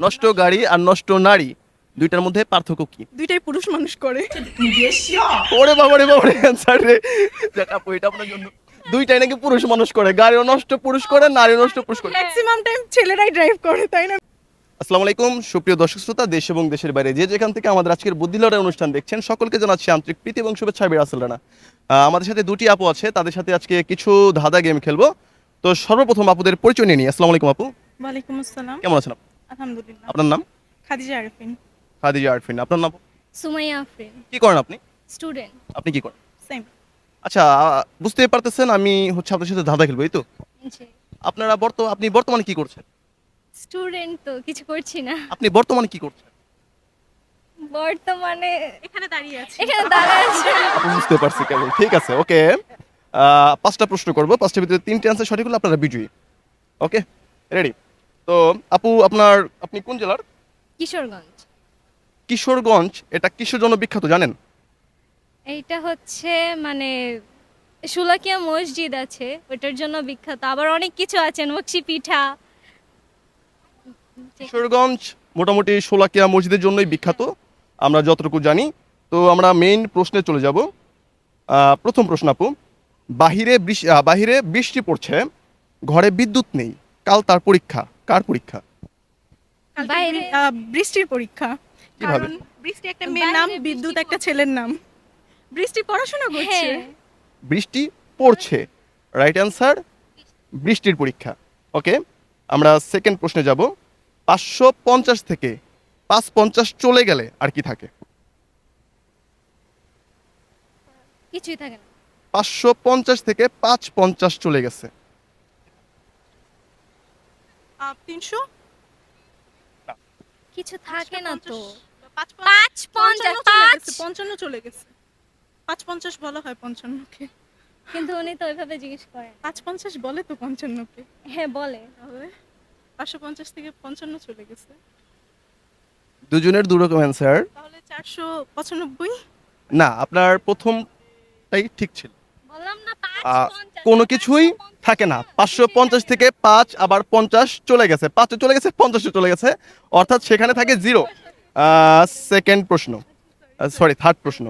নষ্ট গাড়ি আর নষ্ট নারী দুইটার মধ্যে পার্থক্য কি? দুইটাই পুরুষ মানুষ করে। ওরে বাবা রে বাবা রে অ্যান্সার রে। যাক আপু এটা আপনার জন্য। দুইটাই নাকি পুরুষ মানুষ করে গাড়িও নষ্ট পুরুষ করে নারীও নষ্ট পুরুষ করে। ম্যাক্সিমাম টাইম ছেলেরাই ড্রাইভ করে তাই না? আসসালামু আলাইকুম সুপ্রিয় দর্শক শ্রোতা দেশ এবং দেশের বাইরে। যে যেখান থেকে আমাদের আজকের বুদ্ধি লড়াই অনুষ্ঠান দেখছেন সকলকে জানাচ্ছি আন্তরিক প্রীতি এবং শুভেচ্ছা। বিরাসল রানা। আহ, আমাদের সাথে দুটি আপু আছে তাদের সাথে আজকে কিছু ধাঁধা গেম খেলব। তো সর্বপ্রথম আপুদের পরিচয় নিয়ে নিই। আসসালামু আলাইকুম আপু। ওয়ালাইকুম আসসালাম। কেমন আছেন আপু? আলহামদুলিল্লাহ। আপনার নাম? খাদিজা আরফিন। খাদিজা আরফিন আপনার নাম? সুমাইয়া আফরিন। কি করেন আপনি? স্টুডেন্ট। আপনি কি করেন? সেম আচ্ছা বুঝতে পারতেছেন আমি হচ্ছে আপনার সাথে ধাঁধা খেলব এই তো? জি। আপনারা বর্ত আপনি বর্তমানে কি করছেন? স্টুডেন্ট তো কিছু করছি না। আপনি বর্তমানে কি করছেন? বর্তমানে এখানে দাঁড়িয়ে আছি। এখানে দাঁড়ায় আছে। বুঝতে পারছি কেবল। ঠিক আছে ওকে। পাঁচটা প্রশ্ন করব। পাঁচটার ভিতরে তিনটে অ্যান্সার সঠিক হলে আপনারা বিজয়ী। ওকে রেডি তো আপু আপনার আপনি কোন জেলার? কিশোরগঞ্জ। কিশোরগঞ্জ এটা কিসের জন্য বিখ্যাত জানেন? এইটা হচ্ছে মানে সুলাকিয়া মসজিদ আছে ওটার জন্য বিখ্যাত। আবার অনেক কিছু আছে নকশি পিঠা। কিশোরগঞ্জ মোটামুটি সোলাকিয়া মসজিদের জন্যই বিখ্যাত আমরা যতটুকু জানি। তো আমরা মেইন প্রশ্নে চলে যাব। আহ, প্রথম প্রশ্ন আপু বাহিরে বৃষ্টি বাহিরে বৃষ্টি পড়ছে ঘরে বিদ্যুৎ নেই। কাল তার পরীক্ষা? কার পরীক্ষা? বাইরে- বৃষ্টির পরীক্ষা। কীভাবে? কারণ বৃষ্টি একটা মেয়ের নাম বিদ্যুৎ একটা ছেলের নাম। বৃষ্টি পড়াশোনা করছে? হ্যাঁ বৃষ্টি পড়ছে। রাইট অ্যান্সার বৃষ্টির পরীক্ষা। ওকে আমরা সেকেন্ড প্রশ্নে যাব। পাঁচশো পঞ্চাশ থেকে পাঁচ পঞ্চাশ চলে গেলে আর কি থাকে? কিছুই থাকে না। পাঁচশো পঞ্চাশ থেকে পাঁচ পঞ্চাশ চলে গেছে। তিনশো? কিছু থাকে না তো। পাঁচ পাঁচ পঞ্চাশ। পাঁচ। পঞ্চান্ন চলে গেছে। পাঁচ পঞ্চাশ বলা হয় পঞ্চান্নকে। কিন্তু উনি তো ওইভাবে জিজ্ঞেস করেন। পাঁচ পঞ্চাশ বলে তো পঞ্চান্নকে। হ্যাঁ বলে। তাহলে পাঁচশো পঞ্চাশ থেকে পঞ্চান্ন চলে গেছে। দুজনের দু রকম অ্যান্সার তাহলে চারশো পঁচানব্বই? না আপনার প্রথমটাই ঠিক ছিল। বললাম না পাঁচ পঞ্চাশ কোনো কিছুই থাকে না। পাঁচশো পঞ্চাশ থেকে পাঁচ আবার পঞ্চাশ চলে গেছে। পাঁচে চলে গেছে পঞ্চাশে চলে গেছে। অর্থাৎ সেখানে থাকে জিরো। সেকেন্ড প্রশ্ন। সরি থার্ড প্রশ্ন।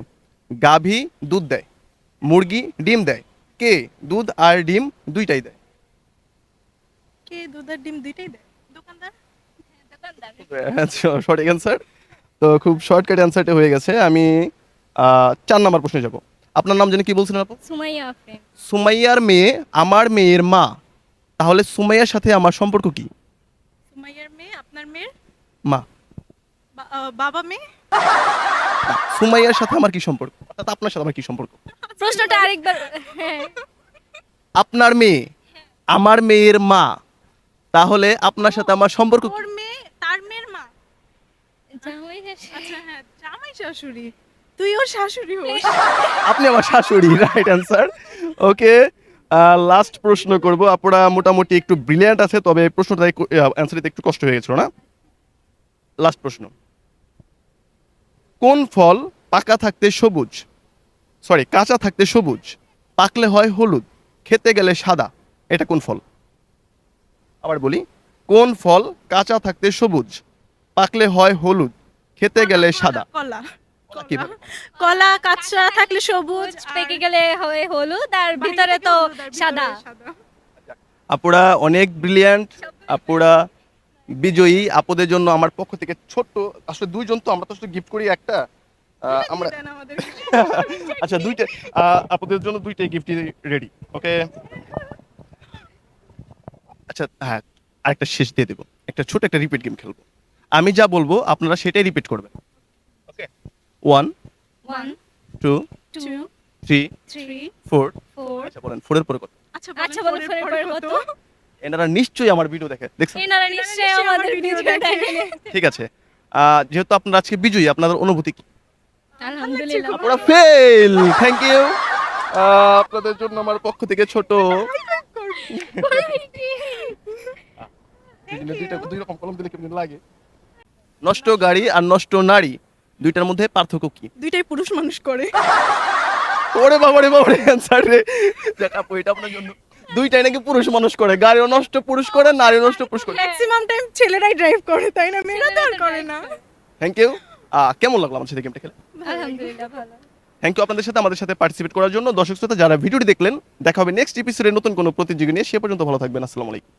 গাভী দুধ দেয় মুরগি ডিম দেয়। কে দুধ আর ডিম দুইটাই দেয়? কে দুধের ডিম দুইটাই দেয়? দোকানদার। আচ্ছা, সঠিক অ্যান্সার তো খুব শর্টকাট অ্যান্সারটা হয়ে গেছে। আমি চার নাম্বার প্রশ্নে যাব। আপনার নাম জানি কি বলছিলেন আপু? সুমাইয়া আফরিন সুমাইয়ার মেয়ে আমার মেয়ের মা। তাহলে সুমাইয়ার সাথে আমার সম্পর্ক কি? সুমাইয়ার মেয়ে আপনার মেয়ের মা। বাবা মেয়ে? সুমাইয়ার সাথে আমার কি সম্পর্ক? অর্থাৎ আপনার সাথে আমার কি সম্পর্ক? প্রশ্নটা আরেকবার হ্যাঁ। আপনার মেয়ে আমার মেয়ের মা। তাহলে আপনার সাথে আমার সম্পর্ক ওর মেয়ে তার মেয়ের মা? জামাই শাশুড়ি। আচ্ছা হ্যাঁ জামাই শাশুড়ি তুই ওর শাশুড়ি হোস। আপনি আমার শাশুড়ি রাইট অ্যান্সার ওকে লাস্ট প্রশ্ন করব। আপনারা মোটামুটি একটু ব্রিলিয়ান্ট আছে তবে প্রশ্নটা অ্যান্সার দিতে একটু কষ্ট হয়ে গেছিল না? লাস্ট প্রশ্ন। কোন ফল পাকা থাকতে সবুজ? সরি কাঁচা থাকতে সবুজ পাকলে হয় হলুদ খেতে গেলে সাদা এটা কোন ফল? আবার বলি কোন ফল কাঁচা থাকতে সবুজ পাকলে হয় হলুদ খেতে গেলে সাদা? কলা। কলা? কাঁচা থাকলে সবুজ পেকে গেলে হয় হলুদ আর ভিতরে তো সাদা। আপুরা অনেক ব্রিলিয়ান্ট আপুরা বিজয়ী আপুদের জন্য আমার পক্ষ থেকে ছোট্ট আসলে দুইজন তো আমরা তো আসলে গিফট করি একটা। আহ, আমরা আচ্ছা দুইটা আহ, আপুদের জন্য দুইটাই গিফট রেডি ওকে আচ্ছা হ্যাঁ আরেকটা শেষ দিয়ে দেবো। একটা ছোট একটা রিপিট গেম খেলব। আমি যা বলব আপনারা সেটাই রিপিট করবেন। Okay one one two two three three four four আচ্ছা বলেন ফোরের পরে কত? আচ্ছা আচ্ছা বলো ফোরের পরে কত? এনারা নিশ্চয়ই আমার ভিডিও দেখে। দেখছেন? এনারা নিশ্চয়ই আমাদের ভিডিওটা দেখেন ঠিক আছে। যেহেতু আপনারা আজকে বিজয়ী আপনাদের অনুভূতি কি? আলহামদুলিল্লাহ। আপনারা ফেল থ্যাংক ইউ আপনাদের জন্য আমার পক্ষ থেকে ছোট। দুইটা দুই রকম কলম দিলে কেমন লাগে? নষ্ট গাড়ি আর নষ্ট নারী। দুইটার মধ্যে পার্থক্য কি? দুইটাই পুরুষ মানুষ করে। ওরে বাবা রে বাবা রে অ্যান্সার রে। যাক আপু এটা আপনার জন্য। দুইটাই নাকি পুরুষ মানুষ করে? গাড়িও নষ্ট পুরুষ করে নারী নষ্ট পুরুষ করে। ম্যাক্সিমাম টাইম ছেলেরাই ড্রাইভ করে তাই না? মেয়েরা তো আর করে না। থ্যাংক ইউ কেমন লাগল আমার সাথে গেমটা খেলে? আলহামদুলিল্লাহ ভালো। থ্যাংক ইউ আপনাদের সাথে আমাদের সাথে পার্টিসিপেট করার জন্য। দর্শক শ্রোতা যারা ভিডিওটি দেখলেন দেখা হবে নেক্সট এপিসোডে নতুন কোনো প্রতিযোগী নিয়ে। সে পর্যন্ত ভালো থাকবেন। আসসালামু আলাইকুম।